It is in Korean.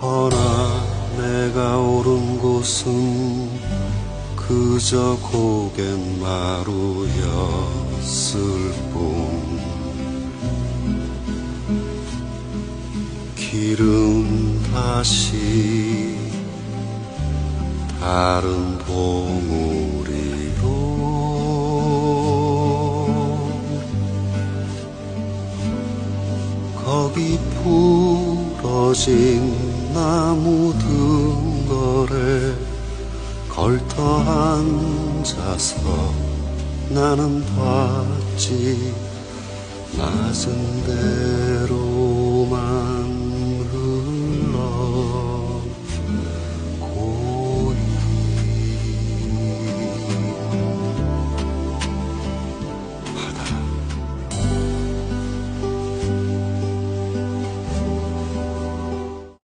허나 내가 오른 곳은 그저 고갯마루였을 뿐. 길은 다시 다른 봉우 거기 부러진 나무 등거래 걸터 앉아서 나는 봤지. 낮은 대로만